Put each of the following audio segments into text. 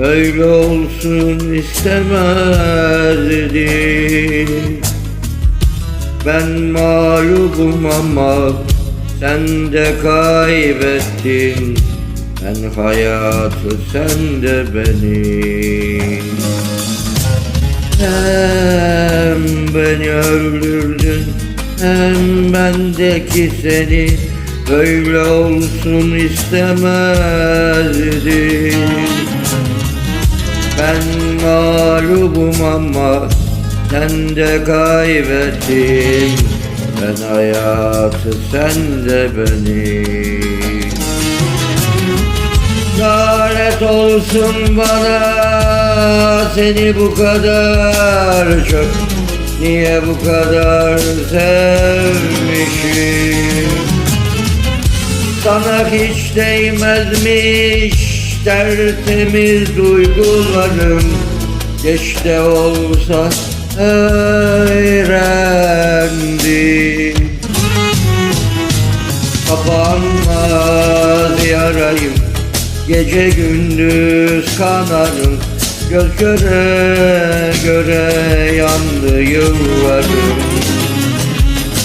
Böyle olsun istemezdim Ben mağlubum ama sen de kaybettin. Ben hayatı sen de beni Hem beni öldürdün hem bendeki seni. Böyle olsun istemezdim Ben mağlubum ama sen de kaybettin. Ben hayatı sen de beni Lanet olsun bana seni bu kadar çok Niye bu kadar sevmişim? Sana hiç değmezmiş tertemiz duygularım Geç de olsa öğrendim Kapanmaz yarayım Gece gündüz kanarım. Göz göre göre yandı yıllarım.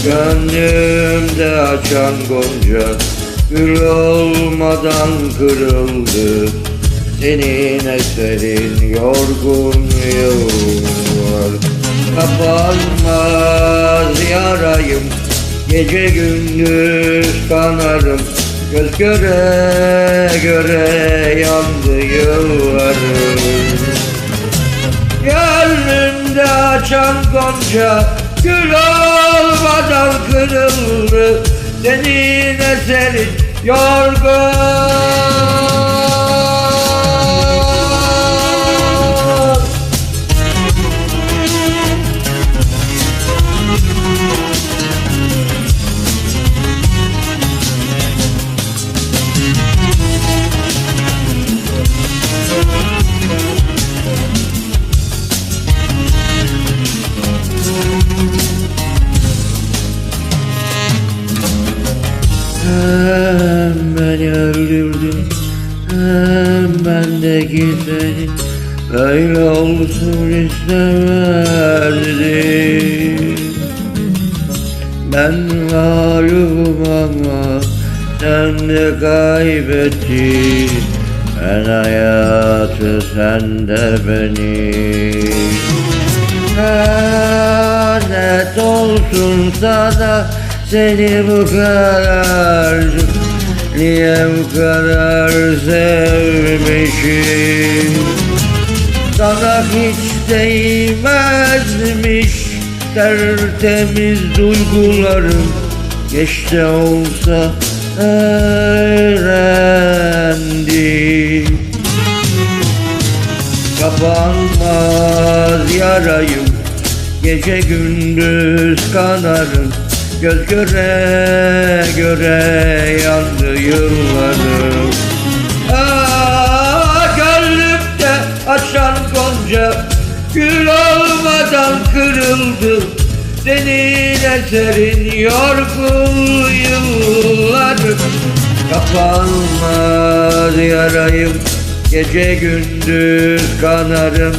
Gönlümde açan gonca Gül olmadan kırıldı. Senin eserin yorgun yıllar. Kapanmaz yarayım. Gece gündüz kanarım. Göz göre göre yandı yıllarım. Gönlümde açan gonca Gül olmadan kırıldı. Senin eserin yorgun Hem beni öldürdün Hem bendeki seni Böyle olsun istemezdim. Ben mağlubum ama Sen de kaybettin. Ben hayatı sen de beni. Lanet olsun sana seni bu kadar Niye bu kadar sevmişim? Sana hiç değmezmiş tertemiz duygularım. Geç de olsa öğrendim. Kapanmaz yarayım Gece gündüz kanarım Göz göre göre yandı yıllarım. Ah gönlümde açan gonca Gül olmadan kırıldı. Senin eserin yorgun yıllarım Kapanmaz yarayım Gece gündüz kanarım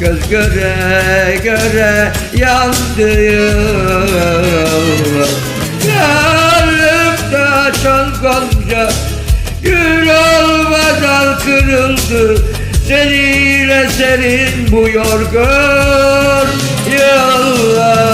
Göz göre göre yandı yıllar Gönlümde açan gonca Gül olmadan kırıldı. Senin eserin bu yorgun yıllarım